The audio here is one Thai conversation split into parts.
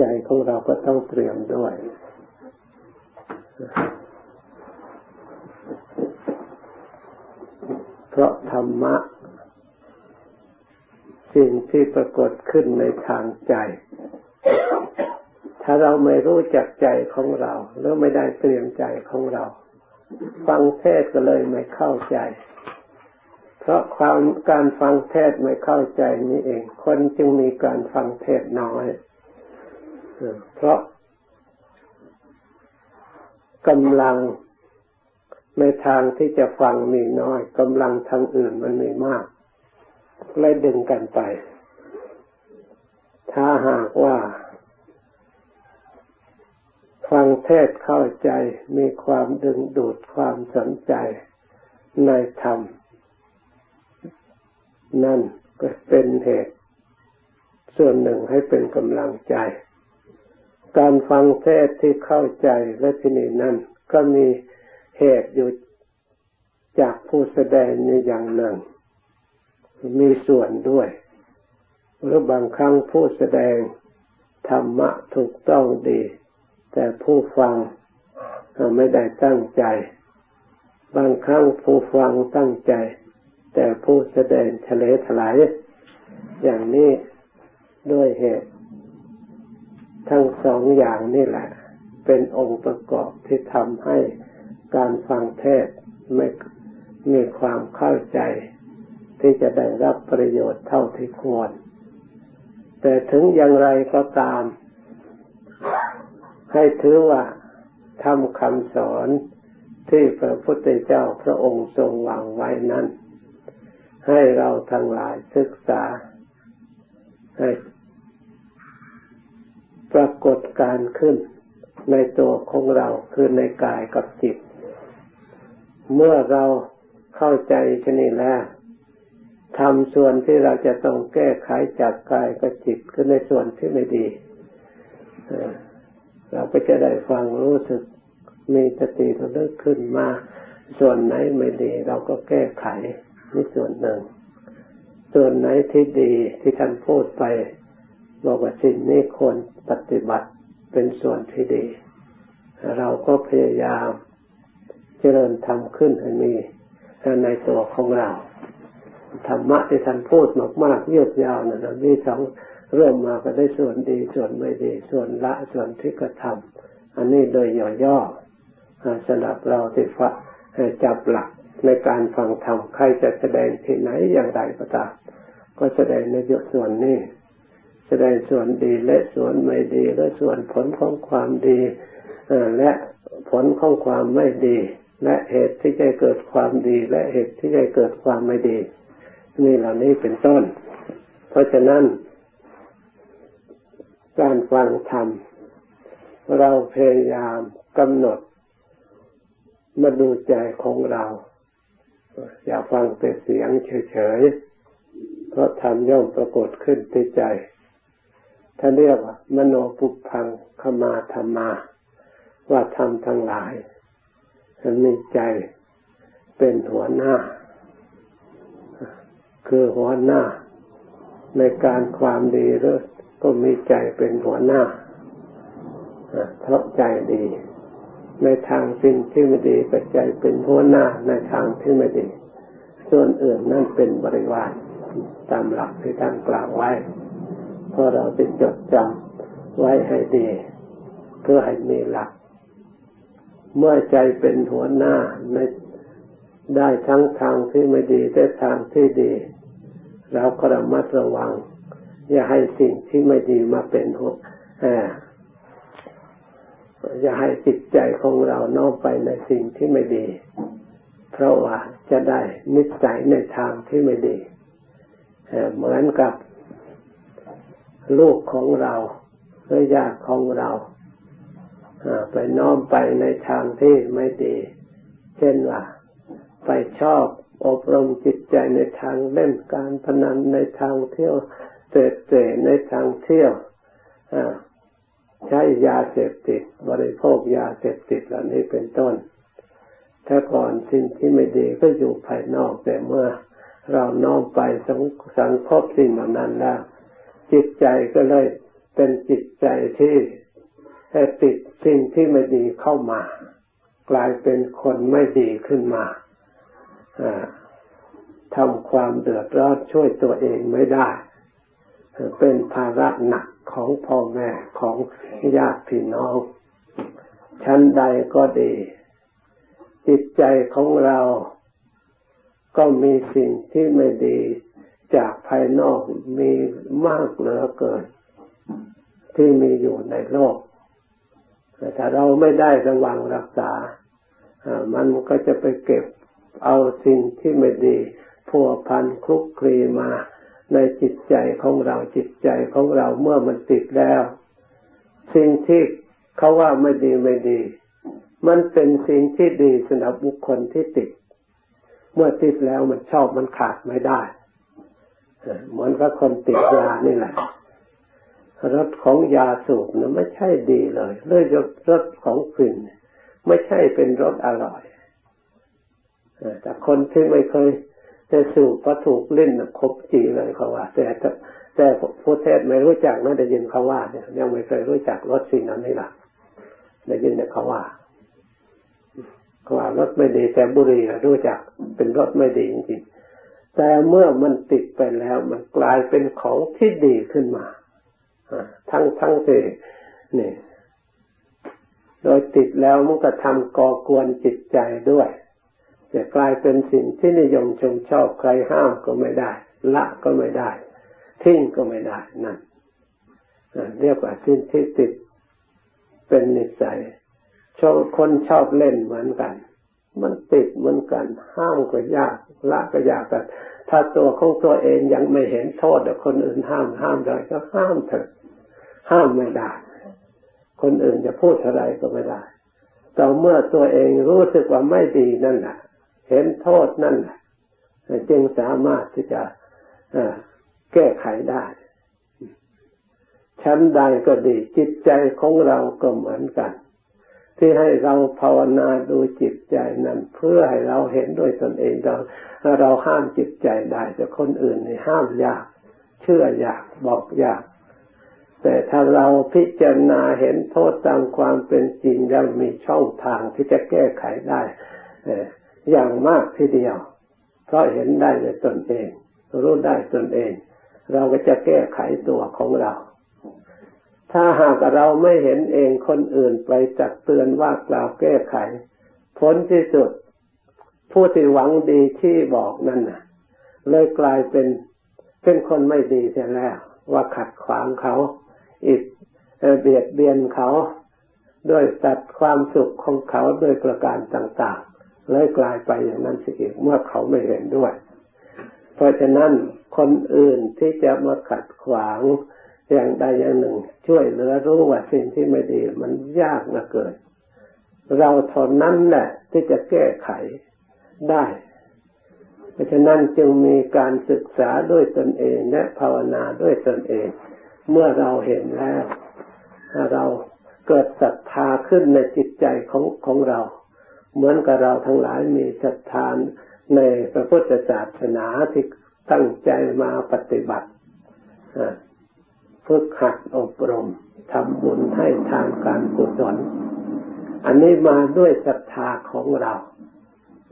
ใจของเราก็ต้องเตรียมด้วย เพราะธรรมะ สิ่งที่ปรากฏขึ้นในทางใจ ถ้าเราไม่รู้จักใจของเราหรือไม่ได้เตรียมใจของเรา ฟังเทศก็เลยไม่เข้าใจเพราะความการฟังเทศไม่เข้าใจนี้เอง คนจึงมีการฟังเทศน้อย เพราะกำลังในทางที่จะฟังมีน้อยกำลังทางอื่นมันมีมากเลยดึงกันไป ถ้าหากว่า ฟังเทศเข้าใจมีความดึงดูดความสนใจในธรรม นั่นก็เป็นเหตุ ส่วนหนึ่งให้เป็นกำลังใจ การฟังเทศที่เข้าใจและที่นี่นั่นก็มีเหตุอยู่จากผู้แสดงในอย่างหนึ่ง มีส่วนด้วย หรือบางครั้งผู้แสดงธรรมะถูกต้องดี แต่ผู้ฟังไม่ได้ตั้งใจ บางครั้งผู้ฟังตั้งใจ แต่ผู้แสดงทะเลถลายอย่างนี้ด้วยเหตุ ทั้งสองอย่างนี่แหละ เป็นองค์ประกอบที่ทำให้การฟังเทศไม่มีความเข้าใจ ที่จะได้รับประโยชน์เท่าที่ควร แต่ถึงอย่างไรก็ตาม ให้ถือว่าทำคำสอนที่พระพุทธเจ้าพระองค์ทรงวางไว้นั้น ให้เราทั้งหลายศึกษา ให้ ปรากฏการขึ้นในตัวของเราคือในกายกับจิต เมื่อเราเข้าใจชนิดแล้วทำส่วนที่เราจะต้องแก้ไขจากกายกับจิตคือในส่วนที่ไม่ดี เราก็จะได้ฟังรู้สึกมีสติระลึกขึ้นมา ส่วนไหนไม่ดี เราก็แก้ไขนี่ส่วนหนึ่ง ส่วนไหนที่ดีที่ท่านพูดไป บอกว่าสิ่งนี้ควรปฏิบัติเป็นส่วนที่ดี เราก็พยายามเจริญทำขึ้นให้มีในตัวของเรา ธรรมะที่ท่านพูดมากๆยืดยาวนะมีสองเริ่มมาก็ได้ส่วนดีส่วนไม่ดี ส่วนละส่วนที่กระทำอันนี้โดยย่อๆสำหรับเราที่ฟังจับหลักในการฟังธรรมใครจะแสดงที่ไหนอย่างไรก็ตามก็แสดงในยส่วนนี้ แสดงส่วนดีและส่วนไม่ดีและส่วนผลของความดีและผลของความไม่ดี และเหตุที่จะเกิดความดี และเหตุที่จะเกิดความไม่ดี นี่เหล่านี้เป็นต้น เพราะฉะนั้น การฟังธรรมเราพยายามกำหนดมาดูใจของเรา อย่าฟังแต่เสียงเฉยๆเพราะธรรมย่อมปรากฏขึ้นที่ใจ ท่านเรียกว่ามโนปุพังขมาธรรมา ว่าธรรมทั้งหลายมีใจเป็นหัวหน้า คือหัวหน้า ในการความดีหรือก็มีใจเป็นหัวหน้าเพราะใจดี ในทางสิ่งที่ไม่ดีก็ใจเป็นหัวหน้าในทางที่ไม่ดี ส่วนอื่นนั่นเป็นบริวารตามหลักที่ท่านกล่าวไว้ เพราะเราจะจดจำไว้ให้ดีเพื่อให้มีหลัก เมื่อใจเป็นหัวหน้าในได้ทั้งทางที่ไม่ดีและทางที่ดี เราก็ระมัดระวัง อย่าให้สิ่งที่ไม่ดีมาเป็นหัวอย่าให้จิตใจของเราน้อมไปในสิ่งที่ไม่ดี เพราะว่าจะได้นิสัยในทางที่ไม่ดี เหมือนกับ ลูกของเราหรือญาติของเราไปน้อมไปในทางที่ไม่ดี เช่นว่า ไปชอบอบรมจิตใจในทางเล่นการพนันในทางเที่ยวเสพเสในทางเที่ยวใช้ยาเสพติด บริโภคยาเสพติดเหล่านี้เป็นต้น ถ้าก่อนสิ่งที่ไม่ดีก็อยู่ภายนอกแต่เมื่อเราน้อมไปสังสังคบสิ่งเหล่านั้นแล้ว จิตใจก็เลยเป็นจิตใจที่ติดสิ่งที่ไม่ดีเข้ามา กลายเป็นคนไม่ดีขึ้นมาทำความเดือดร้อนช่วยตัวเองไม่ได้ เป็นภาระหนักของพ่อแม่ของญาติพี่น้อง ชั้นใดก็ดี จิตใจของเราก็มีสิ่งที่ไม่ดี จากภายนอกมีมากเหลือเกิน ที่มีอยู่ในโลก แต่ถ้าเราไม่ได้ระวังรักษา มันก็จะไปเก็บเอาสิ่งที่ไม่ดีพัวพันคลุกคลีมาในจิตใจของเราจิตใจของเราเมื่อมันติดแล้ว สิ่งที่เขาว่าไม่ดีไม่ดี มันเป็นสิ่งที่ดีสำหรับบุคคลที่ติด เมื่อติดแล้วมันชอบมันขาดไม่ได้ เหมือนกับคนติดยานี่แหละรสของยาสูบนะไม่ใช่ดีเลยเลยรสของกลิ่นไม่ใช่เป็นรสอร่อยแต่คนที่ไม่เคยจะสูบก็ถูกเล่นครบจีเลยเขาว่า แต่แต่ผู้เทศไม่รู้จักนะได้ยินเขาว่าเนี่ยยังไม่เคยรู้จักรสสิ่งนั้นนี่หละได้ยินแต่เขาว่าเขาว่ารสไม่ดีแต่บุรีรู้จักเป็นรสไม่ดีจริงๆ แต่เมื่อมันติดไปแล้วมันกลายเป็นของที่ดีขึ้นมาทั้งทั้งที่นี่โดยติดแล้วมันก็ทำก่อกวนจิตใจด้วย จะกลายเป็นสิ่งที่นิยมชมชอบใครห้ามก็ไม่ได้ ละก็ไม่ได้ ทิ้งก็ไม่ได้นั่นเรียกว่าสิ่งที่ติดเป็นนิสัยชอบคนชอบเล่นเหมือนกัน มันติดเหมือนกันห้ามก็ยากละก็ยากแต่ถ้าตัวของตัวเองยังไม่เห็นโทษแต่คนอื่นห้ามห้ามได้ก็ห้ามเถอะห้ามไม่ได้ คนอื่นจะพูดอะไรก็ไม่ได้แต่เมื่อตัวเองรู้สึกว่าไม่ดีนั่นแหละเห็นโทษนั่นแหละจึงสามารถที่จะแก้ไขได้ชั้นใดก็ดีจิตใจของเราก็เหมือนกัน ที่ให้เราภาวนาดูจิตใจนั้นเพื่อให้เราเห็นด้วยตนเองเราเราห้ามจิตใจได้ แต่คนอื่นนี่ห้ามยาก เชื่อยากบอกยาก แต่ถ้าเราพิจารณาเห็นโทษตามความเป็นจริงแล้วมีช่องทางที่จะแก้ไขได้อย่างมากทีเดียว เพราะเห็นได้ในตนเอง รู้ได้ตนเอง เราก็จะแก้ไขตัวของเรา ถ้าหากเราไม่เห็นเองคนอื่นไปจักเตือนว่ากล่าวแก้ไข ผลที่สุด ผู้ที่หวังดีที่บอกนั่นน่ะเลยกลายเป็นเป็นคนไม่ดีเสียแล้ว ว่าขัดขวางเขาอิดเบียดเบียนเขาด้วยตัดความสุขของเขาด้วยประการต่าง ๆ เลยกลายไปอย่างนั้นสิเมื่อเขาไม่เห็นด้วย เพราะฉะนั้นคนอื่นที่จะมาขัดขวาง อย่างใดอย่างหนึ่ง ช่วยเหลือรู้ว่าสิ่งที่ไม่ดี มันยากนะเกิด เราทนนั้นแหละที่จะแก้ไขได้ เพราะฉะนั้นจึงมีการศึกษาด้วยตนเองและภาวนาด้วยตนเอง เมื่อเราเห็นแล้วเราเกิดศรัทธาขึ้นในจิตใจของของเรา เหมือนกับเราทั้งหลายมีศรัทธาในพระพุทธศาสนาที่ตั้งใจมาปฏิบัติ ฝึกหัดอบรมทำบุญให้ทางการกุศล อันนี้มาด้วยศรัทธาของเรา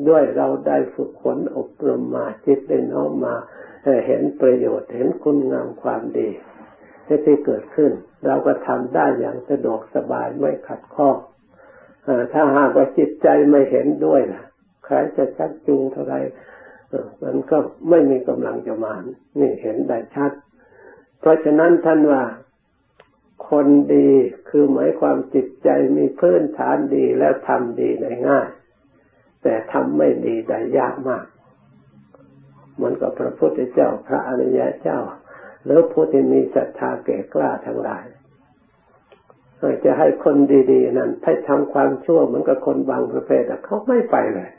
ด้วยเราได้ฝึกฝนอบรมมาจิตได้น้อมมาเห็นประโยชน์เห็นคุณงามความดีที่เกิดขึ้น เราก็ทำได้อย่างสะดวกสบายไม่ขัดข้องถ้าหากว่าจิตใจไม่เห็นด้วยล่ะใครจะชักจูงเท่าไรมันก็ไม่มีกำลังจะมานี่เห็นได้ชัด เพราะฉะนั้นท่านว่าคนดีคือหมายความจิตใจมีพื้นฐานดีแล้วทำดีได้ง่าย แต่ทำไม่ดีได้ยากมากเหมือนกับพระพุทธเจ้าพระอริยเจ้าหรือผู้ที่มีศรัทธาแก่กล้าทั้งหลายจะให้คนดีๆ นั้นถ้าทำความชั่วเหมือนกับคนบางประเภทเขาไม่ไปเลย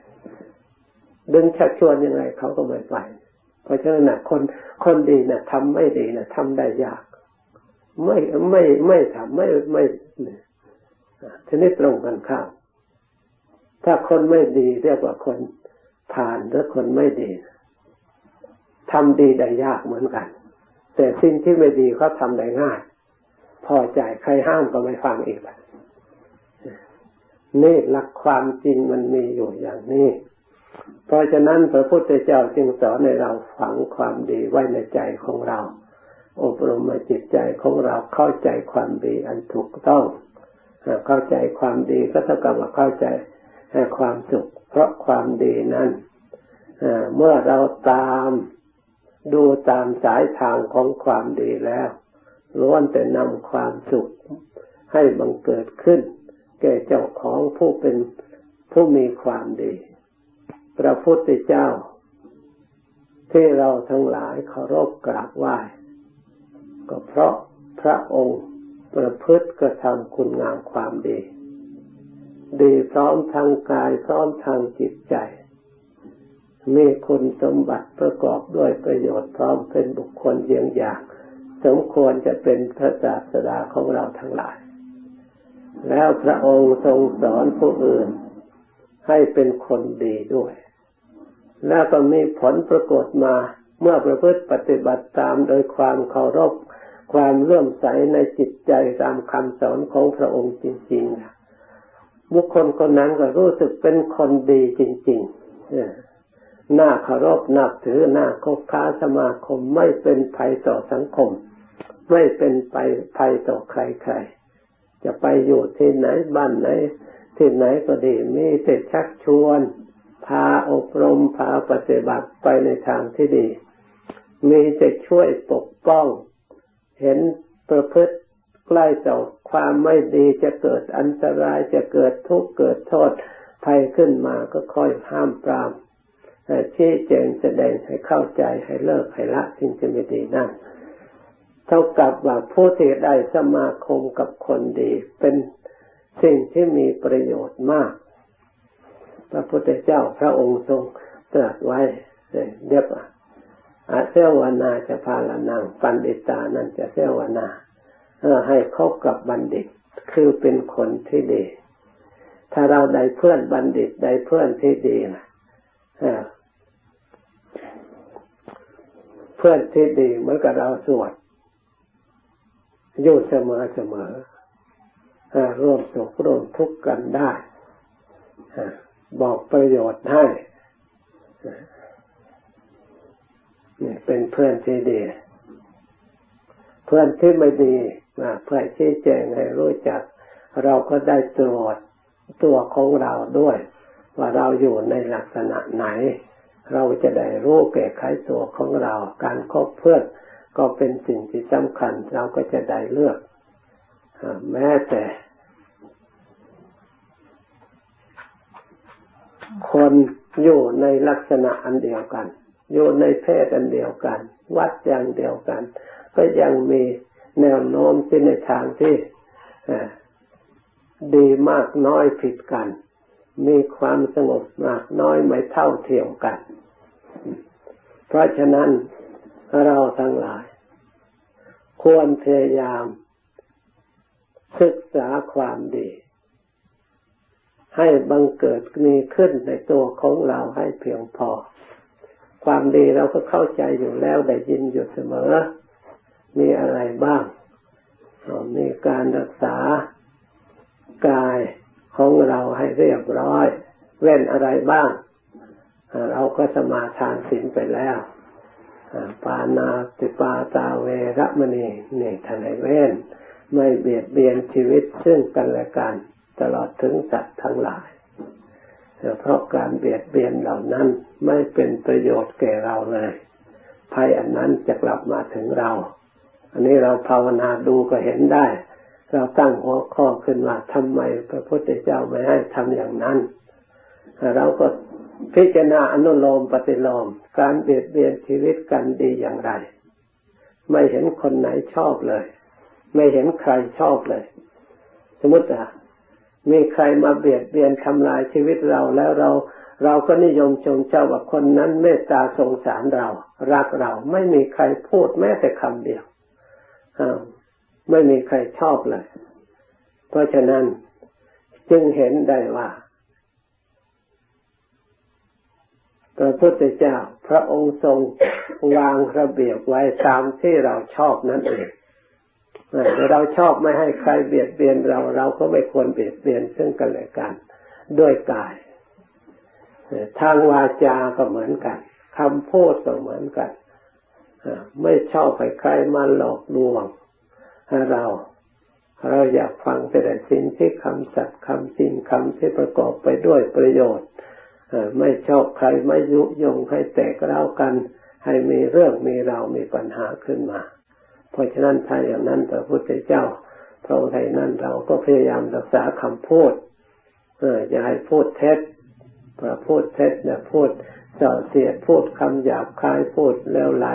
ดึงชักชวนยังไงเขาก็ไม่ไป เพราะฉะนั้นนะคนคนดีนะ่ะทำไม่ดีนะ่ะทำได้ยาก ไม่ไม่ไม่ทำไม่ไม่ทีนี้ตรงกันข้ามถ้าคนไม่ดีเรียกว่าคนผ่านหรือคนไม่ดีทำดีได้ยากเหมือนกัน แต่สิ่งที่ไม่ดีเขาทำได้ง่ายพพอใจใครห้ามก็ไม่ฟังอีกนี่หลักความจริงมันมีอยู่อย่างนี้ เพราะฉะนั้นพระพุทธเจ้าจึงสอนในเราฝังความดีไว้ในใจของเรา อบรมจิตใจของเราเข้าใจความดีอันถูกต้องเข้าใจความดีก็เท่ากับเข้าใจความสุข เพราะความดีนั้นเมื่อเราตามดูตามสายทางของความดีแล้วล้วนแต่นำความสุขให้บังเกิดขึ้น แก่เจ้าของผู้เป็นผู้มีความดี พระพุทธเจ้า ที่เราทั้งหลายเคารพกราบไหว้ก็เพราะพระองค์ประพฤติกระทำคุณงามความดี ดีพร้อมทางกายพร้อมทางจิตใจ มีคุณสมบัติประกอบด้วยประโยชน์พร้อมเป็นบุคคลเยี่ยงอย่างสมควรจะเป็นพระศาสดาของเราทั้งหลาย แล้วพระองค์ทรงสอนผู้อื่น ให้เป็นคนดีด้วย แล้วก็มีผลปรากฏมา เมื่อประพฤติปฏิบัติตามโดยความเคารพ ความเลื่อมใสในจิตใจตามคำสอนของพระองค์จริงๆบุคคลคนนั้นก็รู้สึกเป็นคนดีจริงๆหน้าเคารพนับถือหน้าคบค้าสมาคมไม่เป็นภัยต่อสังคม ไม่เป็นไปภัยต่อใครๆ จะไปอยู่ที่ไหนบ้านไหน ที่ไหนก็ดีมีแต่ชักชวน พาอบรมพาปฏิบัติไปในทางที่ดี มีแต่ช่วยปกป้อง เห็นประพฤติใกล้ต่อความไม่ดีจะเกิดอันตรายจะเกิดทุกข์เกิดโทษภัยขึ้นมาก็คอยห้ามปรามชี้แจงแสดงให้เข้าใจให้เลิกให้ละสิ่งที่ไม่ดีนั่นเท่ากับว่าผู้ที่ได้สมาคมกับคนดี เป็นสิ่งที่มีประโยชน์มาก พระพุทธเจ้าพระองค์ทรงตรัสไว้เรียบอาเซวนาจะพาละนังปันดิตานั่นจะเซวนาเออให้คบกับบัณฑิต คือเป็นคนที่ดี ถ้าเราได้เพื่อนบัณฑิตได้เพื่อนที่ดีนะเพื่อนที่ดีเหมือนกับเราสวดอยู่เสมอเสมอร่วมสุขร่วมทุกข์กันได้ บอกประโยชน์ให้นี่เป็นเพื่อนที่ดี เพื่อนที่ไม่ดีเพื่อชี้แจงให้รู้จัก เราก็ได้ตรวจตัวของเราด้วย ว่าเราอยู่ในลักษณะไหน เราจะได้รู้แก้ไขตัวของเรา การคบเพื่อนก็เป็นสิ่งที่สำคัญ เราก็จะได้เลือกแม้แต่ คนอยู่ในลักษณะอันเดียวกัน อยู่ในเพศอันเดียวกัน วัดอย่างเดียวกัน ก็ยังมีแนวโน้มที่ในทางที่ดีมากน้อยผิดกัน มีความสงบมากน้อยไม่เท่าเทียมกัน เพราะฉะนั้นเราทั้งหลาย ควรพยายาม ศึกษาความดี ให้บังเกิดมีขึ้นในตัวของเราให้เพียงพอ ความดีเราก็เข้าใจอยู่แล้วได้ยินอยู่เสมอ มีอะไรบ้าง มีการรักษากายของเราให้เรียบร้อย เว้นอะไรบ้าง เราก็สมาทานศีลไปแล้ว ปานาติปาตาเวรมณีนี่ทนายเว้น ไม่เบียดเบียนชีวิตซึ่งกันและกัน ตลอดถึงสัตว์ทั้งหลายเพราะการเบียดเบียนเหล่านั้นไม่เป็นประโยชน์แก่เราเลย ภัยอันนั้นจะกลับมาถึงเรา อันนี้เราภาวนาดูก็เห็นได้ เราตั้งหัวข้อขึ้นว่าทำไมพระพุทธเจ้าไม่ให้ทำอย่างนั้น เราก็พิจารณาอนุโลมปฏิโลม การเบียดเบียนชีวิตกันดีอย่างไร ไม่เห็นคนไหนชอบเลย ไม่เห็นใครชอบเลย สมมติอะ มีใครมาเบียดเบียนทำลายชีวิตเราแล้วเรา เราก็นิยมชมเจ้าว่าคนนั้นเมตตาสงสารเรา รักเราไม่มีใครพูดแม้แต่คำเดียวไม่มีใครชอบเลย เพราะฉะนั้นจึงเห็นได้ว่าพระพุทธเจ้า พระองค์ทรงวางระเบียบไว้ตามที่เราชอบนั่นเอง เราชอบไม่ให้ใครเบียดเบียนเราเราก็ไม่ควรเบียดเบียนซึ่งกันและกันด้วยกายทางวาจาก็เหมือนกันคำพูดก็เหมือนกันไม่ชอบให้ใครมาหลอกลวงเราเราอยากฟังแต่สิ่งที่คำสัตย์คำจริงคำที่ประกอบไปด้วยประโยชน์ไม่ชอบใครไม่ยุยงให้แตกเล่ากัน ให้มีเรื่องมีเรามีปัญหาขึ้นมา ราะฉะนั้นถ้าอย่างนั้นพระพุทธเจ้าพระองค์ไทยนั้นเราก็พยายามรักษาคำพูดเอออย่าให้พูดเท็จพระพูดเท็จเนี่ยพูดเส่อเสียดพูดคำหยาบคายพูดแล้วไหล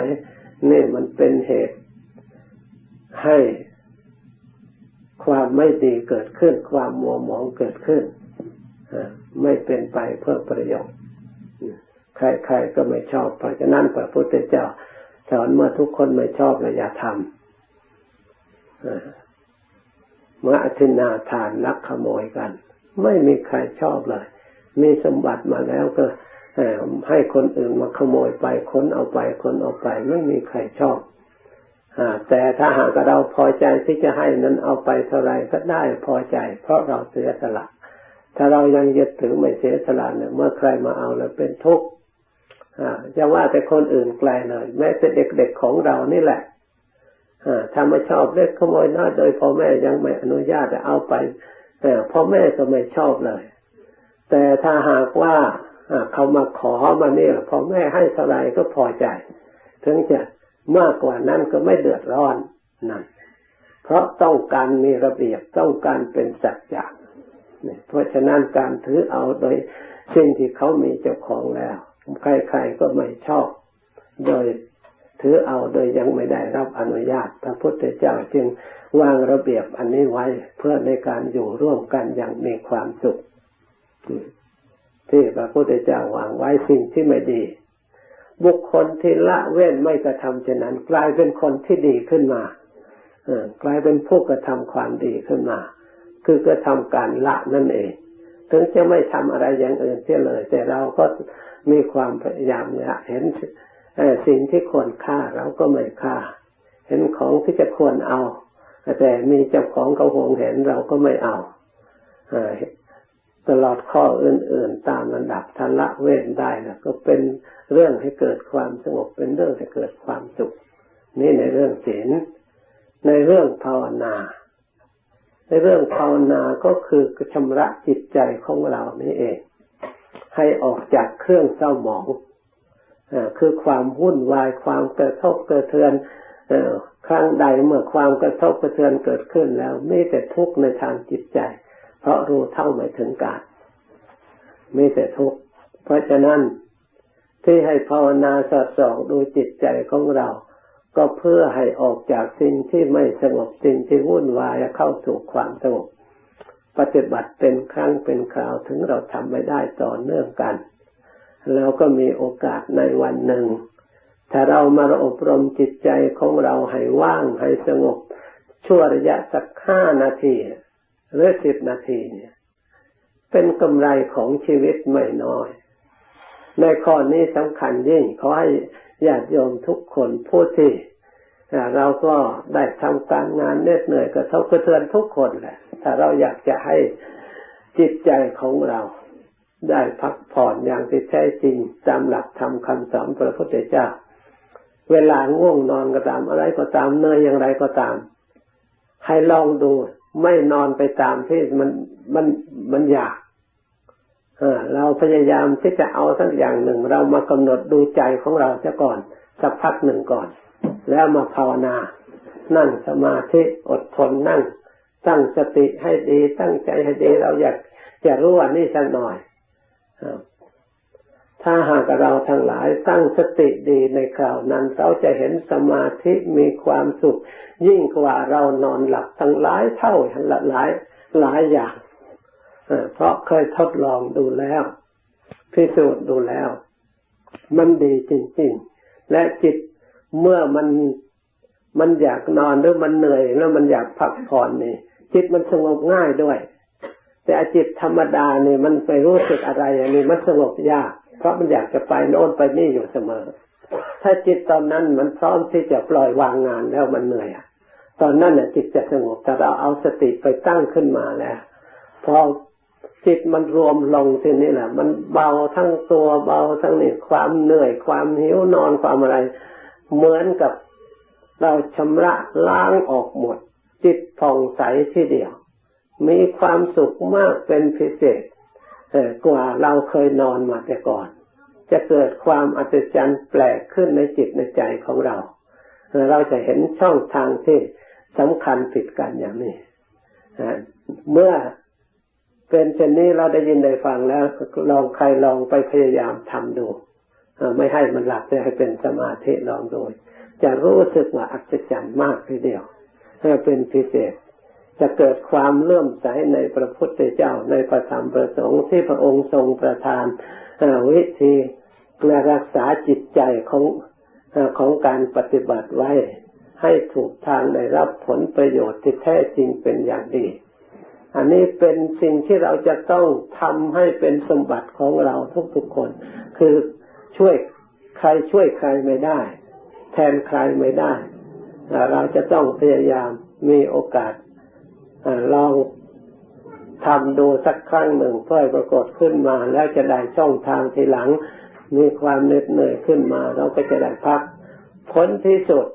นี่มันเป็นเหตุให้ความไม่ดีเกิดขึ้น ความมัวหมองเกิดขึ้นไม่เป็นไปเพื่อประโยชน์ใครๆก็ไม่ชอบเพราะฉะนั้นพระพุทธเจ้า สอนเมื่อทุกคนไม่ชอบเราอย่าทำเมื่ออธินาทานลักขโมยกัน ไม่มีใครชอบเลย มีสมบัติมาแล้วก็ให้คนอื่นมาขโมยไปคนเอาไปคนเอาไป ไม่มีใครชอบแต่ถ้าหากเราพอใจที่จะให้นั้นเอาไปเท่าไรก็ได้พอใจ เพราะเราเสียสละ ถ้าเรายังยึดถือไม่เสียสละเนี่ยเมื่อใครมาเอาแล้วเป็นทุกข์ จะว่าแต่คนอื่นไกลเลย แม้แต่เด็กๆของเรานี่แหละถ้าไม่ชอบเล็กขโมยน้อยโดยพ่อแม่ยังไม่อนุญาตจะเอาไปแต่พ่อแม่ก็ไม่ชอบเลย แต่ถ้าหากว่าเขามาขอมาเนี่ยพ่อแม่ให้เท่าไรก็พอใจ ถึงจะมากกว่านั้นก็ไม่เดือดร้อนนั่นเพราะต้องการมีระเบียบต้องการเป็นสัจจะเพราะฉะนั้นการถือเอาโดยสิ่งที่เขามีเจ้าของแล้ว ใครๆก็ไม่ชอบ โดยถือเอาโดยยังไม่ได้รับอนุญาต พระพุทธเจ้าจึงวางระเบียบอันนี้ไว้เพื่อในการอยู่ร่วมกันอย่างมีความสุข ที่พระพุทธเจ้าวางไว้สิ่งที่ไม่ดี บุคคลที่ละเว้นไม่กระทำเช่นนั้น กลายเป็นคนที่ดีขึ้นมากลายเป็นผู้กระทำความดีขึ้นมา คือกระทำการละนั่นเอง ถึงจะไม่ทำอะไรอย่างอื่นเสียเลย แต่เราก็มีความพยายามเนี่ยเห็นสิ่งที่ควรฆ่าเราก็ไม่ฆ่า เห็นของที่จะควรเอา แต่มีเจ้าของเขาหวงเห็นเราก็ไม่เอาตลอดข้ออื่น ๆ ตามระดับทันละเว้นได้นะก็เป็นเรื่องให้เกิดความสงบเป็นเรื่องให้เกิดความสุข นี่ในเรื่องศีลในเรื่องภาวนา ในเรื่องภาวนาก็คือชำระจิตใจของเรานี่เอง ให้ออกจากเครื่องเศร้าหมองอคือความวุ่นวายความกระทบกระเทือนครั้งใดเมื่อความกระทบกระเทือนเกิดขึ้นแล้วไม่แต่ทุกข์ในทางจิตใจ เพราะรู้เท่าไม่ถึงการไม่แต่ทุกข์เพราะฉะนั้นที่ให้ภาวนาสอดส่องดูจิตใจของเรา ก็เพื่อให้ออกจากสิ่งที่ไม่สงบสิ่งที่วุ่นวายเข้าสู่ความสงบ ปฏิบัติเป็นครั้งเป็นคราวถึงเราทำไม่ได้ต่อเนื่องกันเราก็มีโอกาสในวันหนึ่ง ถ้าเรามาอบรมจิตใจของเราให้ว่างให้สงบ ชั่วระยะสักห้านาทีหรือสิบนาทีเนี่ย เป็นกำไรของชีวิตไม่น้อย ในข้อนี้สำคัญยิ่งขอให้ ญาติโยมทุกคนผู้ที่เราก็ได้ทำการงานเหน็ดเหนื่อยกระทบกระเทือนทุกคนแหละถ้าเราอยากจะให้จิตใจของเราได้พักผ่อนอย่างที่แท้จริงตามหลักธรรมคำสอนพระพุทธเจ้า เวลาง่วงนอนก็ตามอะไรก็ตามเนยอย่างไรก็ตาม ให้ลองดูไม่นอนไปตามที่มันมันมันอยาก เราพยายามที่จะเอาสักอย่างหนึ่ง เรามากำหนดดูใจของเราจะก่อน สักพักหนึ่งก่อน แล้วมาภาวนา นั่งสมาธิอดทนนั่ง ตั้งสติให้ดี ตั้งใจให้ดีเราอยากจะรู้ว่านี่สักหน่อยถ้าหากเราทั้งหลายตั้งสติดีในคราวนั้น เราจะเห็นสมาธิมีความสุข ยิ่งกว่าเรานอนหลับทั้งหลายเท่าหลายหลายอย่าง เพราะเคยทดลองดูแล้ว พิสูจน์ดูแล้ว มันดีจริง ๆ และจิตเมื่อมันมันอยากนอนหรือมันเหนื่อยแล้วมันอยากพักผ่อนนี่ จิตมันสงบง่ายด้วย แต่จิตธรรมดาเนี่ยมันไปรู้สึกอะไรอย่างนี้มันสงบยาก เพราะมันอยากจะไปโน่นไปนี่อยู่เสมอ ถ้าจิตตอนนั้นมันพร้อมที่จะปล่อยวางงานแล้วมันเหนื่อยตอนนั้นน่ะจิตจะสงบแต่เราเอาสติไปตั้งขึ้นมาแล้วพอ จิตมันรวมลงทีนี้แหละ มันเบาทั้งตัวเบาทั้งนี่ความเหนื่อยความหิวนอนความอะไร เหมือนกับเราชำระล้างออกหมด จิตผ่องใสทีเดียว มีความสุขมากเป็นพิเศษกว่าเราเคยนอนมาแต่ก่อน จะเกิดความอัศจรรย์แปลกขึ้นในจิตในใจของเรา เราจะเห็นช่องทางที่สำคัญติดกันอย่างนี้เมื่อ เป็นเช่นนี้เราได้ยินได้ฟังแล้วลองใครลองไปพยายามทำดูไม่ให้มันหลับจะให้เป็นสมาธิลองดูจะรู้สึกว่าอัศจรรย์มากทีเดียวเป็นพิเศษ จะเกิดความเลื่อมใสในพระพุทธเจ้าในพระธรรมประสงค์ที่พระองค์ทรงประทานวิธีรักษาจิตใจของของการปฏิบัติไว้ ให้ถูกทางได้รับผลประโยชน์ที่แท้จริงเป็นอย่างดี อันนี้เป็นสิ่งที่เราจะต้องทำให้เป็นสมบัติของเราทุกๆคน คือช่วยใครช่วยใครไม่ได้ แทนใครไม่ได้ เราจะต้องพยายามมีโอกาสลองทำดูสักครั้งหนึ่งเพื่อปรากฏขึ้นมา แล้วจะได้ช่องทางทีหลัง มีความเหน็ดเหนื่อยขึ้นมา เราก็จะได้พักผลที่สุด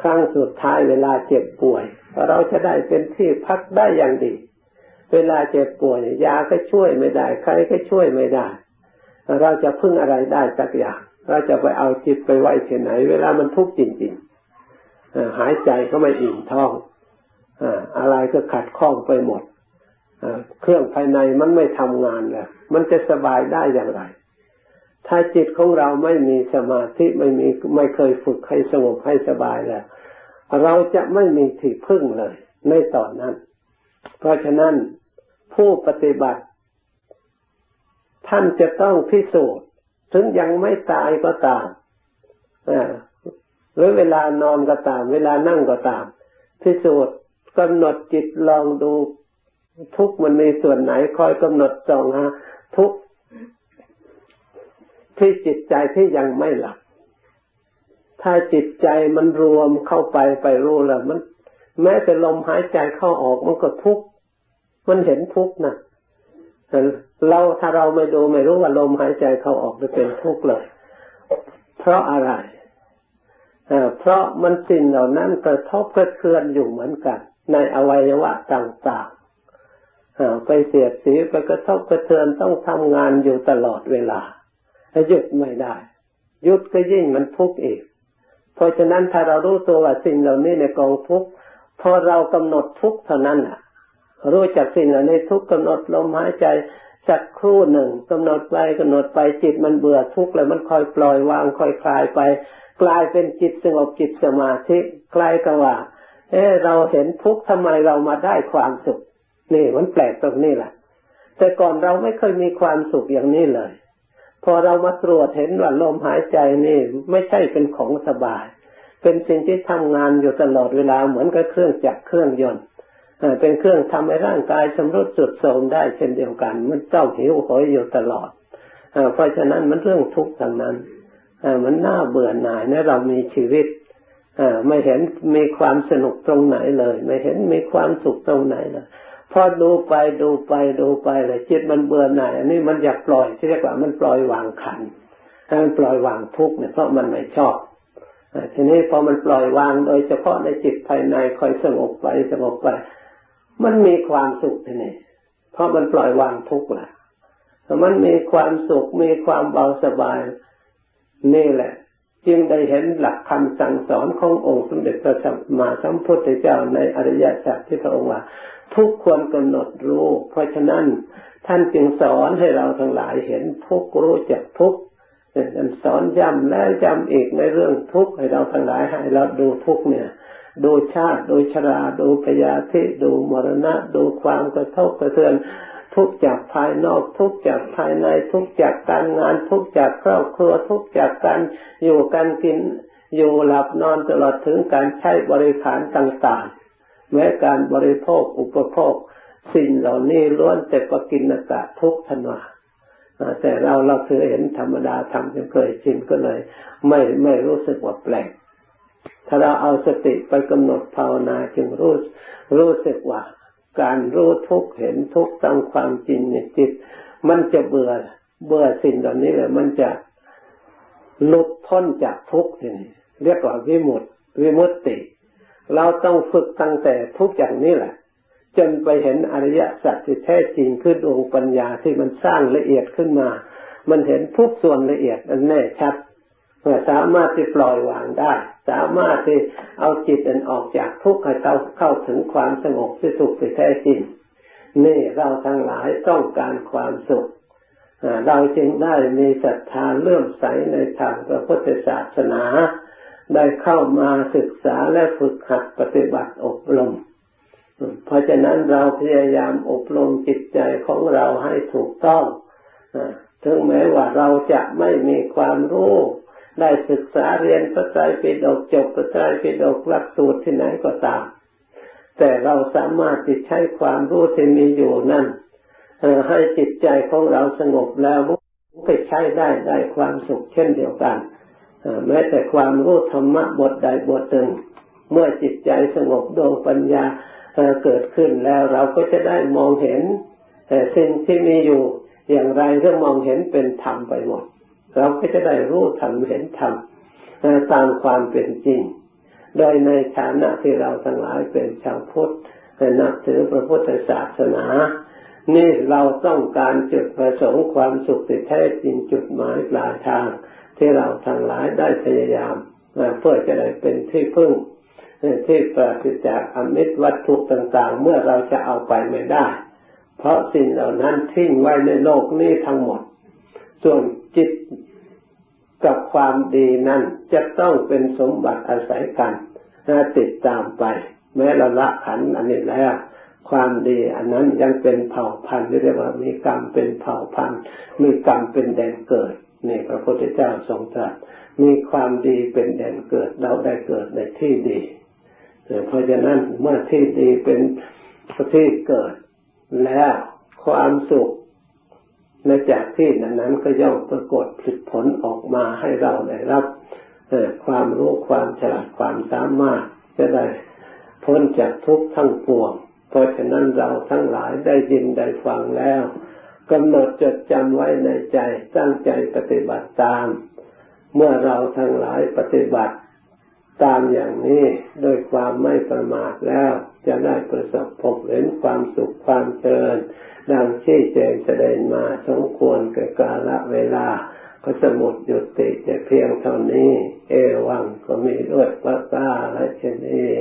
ครั้งสุดท้ายเวลาเจ็บป่วย เราจะได้เป็นที่พักได้อย่างดี เวลาเจ็บป่วยยาก็ช่วยไม่ได้ ใครก็ช่วยไม่ได้ เราจะพึ่งอะไรได้สักอย่าง เราจะไปเอาจิตไปไว้ที่ไหน เวลามันทุกข์จริงๆหายใจก็ไม่อิ่มท้องอะไรก็ขัดข้องไปหมดเครื่องภายในมันไม่ทำงานแล้วมันจะสบายได้อย่างไร ถ้าจิตของเราไม่มีสมาธิไม่มีไม่เคยฝึกให้สงบให้สบายแล้ว เราจะไม่มีที่พึ่งเลย ในตอนนั้น เพราะฉะนั้นผู้ปฏิบัติ ท่านจะต้องพิสูจน์ ถึงยังไม่ตายก็ตามหรือเวลานอนก็ตาม เวลานั่งก็ตาม พิสูจน์กำหนดจิตลองดู ทุกมันมีส่วนไหนคอยกำหนดจองฮะทุก ที่จิตใจที่ยังไม่หลับ ถ้าจิตใจมันรวมเข้าไปไปรู้แล้วมัน แม้แต่ลมหายใจเข้าออกมันก็ทุกข์มันเห็นทุกข์นะเราถ้าเราไม่ดูไม่รู้ว่าลมหายใจเข้าออกจะเป็นทุกข์เลยเพราะอะไรเพราะมันสิ่งเหล่านั้นกระทบกระเทือนอยู่เหมือนกัน ในอวัยวะต่างๆไปเสียดสีไปกระทบกระเทือนต้องทำงานอยู่ตลอดเวลา หยุดไม่ได้หยุดก็ยิ่งมันทุกข์อีก เพราะฉะนั้นถ้าเรารู้ตัวว่าสิ่งเหล่านี้ในกองทุกข์พอเรากำหนดทุกข์เท่านั้นอะ รู้จักสิ่งเหล่านี้ทุกข์กำหนดลมหายใจสักครู่หนึ่งกำหนดไปกำหนดไปจิตมันเบื่อทุกข์แล้วมันคอยปล่อยวางคอยคลายไป กลายเป็นจิตสงบจิตสมาธิกลายกับว่า เออเราเห็นทุกข์ทำไมเรามาได้ความสุขนี่มันแปลกตรงนี้แหละแต่ก่อนเราไม่เคยมีความสุขอย่างนี้เลย พอเรามาตรวจเห็นว่าลมหายใจนี่ไม่ใช่เป็นของสบาย เป็นสิ่งที่ทำงานอยู่ตลอดเวลาเหมือนกับเครื่องจักรเครื่องยนต์เป็นเครื่องทำให้ร่างกายชำรุดสุดโทรมได้เช่นเดียวกัน มันเจ้าหิวโหยอยู่ตลอดเพราะฉะนั้นมันเรื่องทุกข์ทางนั้นมันน่าเบื่อหน่ายนะเรามีชีวิตไม่เห็นมีความสนุกตรงไหนเลย ไม่เห็นมีความสุขตรงไหนเลย พอดูไปดูไปดูไปเลยจิตมันเบื่อหน่ายอันนี้มันอยากปล่อยที่เรียกว่ามันปล่อยวางขันให้มันปล่อยวางทุกเนี่ยเพราะมันไม่ชอบทีนี้พอมันปล่อยวางโดยเฉพาะในจิตภายในคอยสงบไปสงบไป มันมีความสุขทีนี้เพราะมันปล่อยวางทุกข์แหละมันมีความสุขมีความเบาสบาย นี่แหละ จึงได้เห็นหลักคำสั่งสอนขององค์สมเด็จพระสัมมาสัมพุทธเจ้าในอริยสัจที่พระองค์ว่า ทุกควรกำหนดรู้ เพราะฉะนั้นท่านจึงสอนให้เราทั้งหลายเห็นทุกรู้จักทุกท่านสอนย้ำแล้วย้ำอีกในเรื่องทุกให้เราทั้งหลายให้เราดูทุกเนี่ยดูชาติดูชราดูพยาธิดูมรณะ ดูความกระทบกระเทือน ทุกจากภายนอกทุกจากภายในทุกจากการงาน ทุกจากครอบครัว ทุกจากการอยู่การกินอยู่หลับนอนตลอดถึงการใช้บริขารต่างๆแม้การบริโภคอุปโภค สิ่งเหล่านี้ล้วนแต่ปกินกะทุกทันวาแต่เราเราเคยเห็นธรรมดาทำจนเคยชินก็เลย ไม่ไม่รู้สึกว่าแปลกถ้าเราเอาสติไปกำหนดภาวนาจึงรู้รู้สึกว่า การรู้ทุกเห็นทุกตามความจริงในจิต มันจะเบื่อเบื่อสิ่งเหล่านี้เลยมันจะหลุดพ้นจากทุกข์นี่เรียกว่าวิมุตติวิมุตติ เราต้องฝึกตั้งแต่ทุกอย่างนี้แหละ จนไปเห็นอริยสัจที่แท้จริงขึ้นองค์ปัญญาที่มันสร้างละเอียดขึ้นมา มันเห็นทุกส่วนละเอียดอันแน่ชัด สามารถที่ปล่อยวางได้ สามารถที่เอาจิตอันออกจากทุกข์ให้เข้าเข้าถึงความสงบที่สุขที่แท้จริงนี่เราทั้งหลายต้องการความสุขเราจึงได้มีศรัทธาเลื่อมใสในทางพระพุทธศาสนา ได้เข้ามาศึกษาและฝึกหัดปฏิบัติอบรม เพราะฉะนั้นเราพยายามอบรมจิตใจของเราให้ถูกต้อง ถึงแม้ว่าเราจะไม่มีความรู้ ได้ศึกษาเรียนพระไตรปิฎกจบพระไตรปิฎกหลักสูตรที่ไหนก็ตาม แต่เราสามารถที่ใช้ความรู้ที่มีอยู่นั่นให้จิตใจของเราสงบแล้วก็ใช้ได้ได้ความสุขเช่นเดียวกันแม้แต่ความรู้ธรรมะบทใดบทหนึ่งเมื่อจิตใจสงบดวงปัญญาเกิดขึ้นแล้วเราก็จะได้มองเห็นสิ่งที่มีอยู่อย่างไรเรื่องมองเห็นเป็นธรรมไปหมด เราก็จะได้รู้ธรรมเห็นธรรมตามความเป็นจริง โดยในฐานะที่เราทั้งหลายเป็นชาวพุทธนับถือพระพุทธศาสนา นี่เราต้องการจุดประสงค์ความสุขที่แท้จริงจุดหมายปลายทาง ที่เราทั้งหลายได้พยายามเพื่อจะได้เป็นที่พึ่งที่ปราศจากอมิตรวัตถุต่างๆ เมื่อเราจะเอาไปไม่ได้ เพราะสิ่งเหล่านั้นทิ้งไว้ในโลกนี้ทั้งหมด ส่วน จิตกับความดีนั้นจะต้องเป็นสมบัติอาศัยกันติดตามไป แม้เราละขันอันนี้แล้วความดีอันนั้นยังเป็นเผ่าพันธุ์เรียกว่ามีกรรมเป็นเผ่าพันธุ์มีกรรมเป็นแดนเกิดนี่พระพุทธเจ้าทรงตรัสมีความดีเป็นแดนเกิดเราได้เกิดในที่ดีเพราะฉะนั้นเมื่อที่ดีเป็นที่เกิดแล้วความสุข ในจากที่นั้นนั้นก็ย่อมปรากฏผลผลออกมาให้เราได้รับความรู้ความฉลาดความสามารถจะได้พ้นจากทุกข์ทั้งปวง เพราะฉะนั้นเราทั้งหลายได้ยินได้ฟังแล้วกำหนดจดจำไว้ในใจตั้งใจปฏิบัติตาม เมื่อเราทั้งหลายปฏิบัติ ตามอย่างนี้โดยความไม่ประมาทแล้ว จะได้ประสบพบเห็นความสุขความเจริญดังที่แจงแสดงมาสมควรแก่กาลเวลา ก็สมุดหยุดติแต่เพียงเท่านี้ เอวังก็มีด้วยพระตาและเชนี้